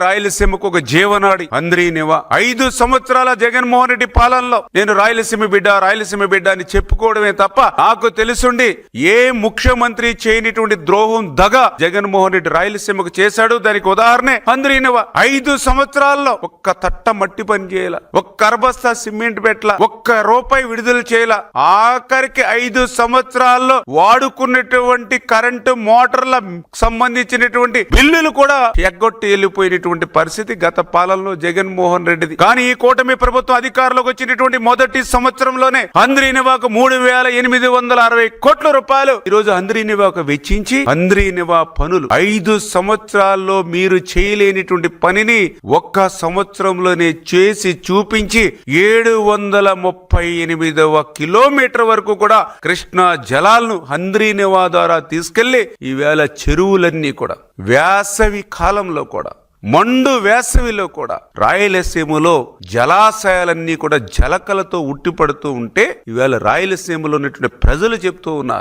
రాయలసీమకు ఒక జీవనాడి అంద్రీ నివా. ఐదు సంవత్సరాల జగన్మోహన్ రెడ్డి పాలనలో నేను రాయలసీమ బిడ్డ రాయలసీమ బిడ్డ అని చెప్పుకోవడమే తప్ప నాకు తెలుసుండి ఏ ముఖ్యమంత్రి చేయనిటువంటి ద్రోహం దగ జగన్మోహన్ రెడ్డి రాయలసీమకు చేశాడు? దానికి ఉదాహరణే అంద్రీ నివా. ఐదు సంవత్సరాల్లో ఒక్క తట్ట మట్టి పని చేయాల ఒక్క అరబస్తా సిమెంట్ పెట్ల ఒక్క రూపాయి విడుదల చేయాల. ఆఖరికి ఐదు సంవత్సరాల్లో వాడుకున్నటువంటి కరెంటు మోటార్ల సంబంధించినటువంటి బిల్లులు కూడా ఎగ్గొట్టి వచ్చినటువంటి పరిస్థితి గత పాలనలో జగన్మోహన్ రెడ్డిది. కానీ ఈ కూటమి ప్రభుత్వం అధికారంలోకి వచ్చినటువంటి మొదటి సంవత్సరంలోనే అంద్రీనివాకు మూడు వేల ఎనిమిది వందల అరవై కోట్ల రూపాయలు. ఈ రోజు అంద్రీనివాకు వెచ్చించి అంద్రీనివా పనులు. ఐదు సంవత్సరాల్లో మీరు చేయలేనిటువంటి పనిని ఒక్క సంవత్సరంలోనే చేసి చూపించి ఏడు వందల ముప్పై ఎనిమిదవ కిలోమీటర్ వరకు కూడా కృష్ణా జలాలను హంద్రీనివా ద్వారా తీసుకెళ్ళి ఈవేళ చెరువులన్నీ కూడా వేసవి కాలంలో కూడా మండు వేసవిలో కూడా రాయలసీమలో జలాశయాలన్నీ కూడా జలకలతో ఉట్టిపడుతూ ఉంటే ఈవేళ రాయలసీమలో ఉన్నటువంటి ప్రజలు చెప్తూ ఉన్నారు.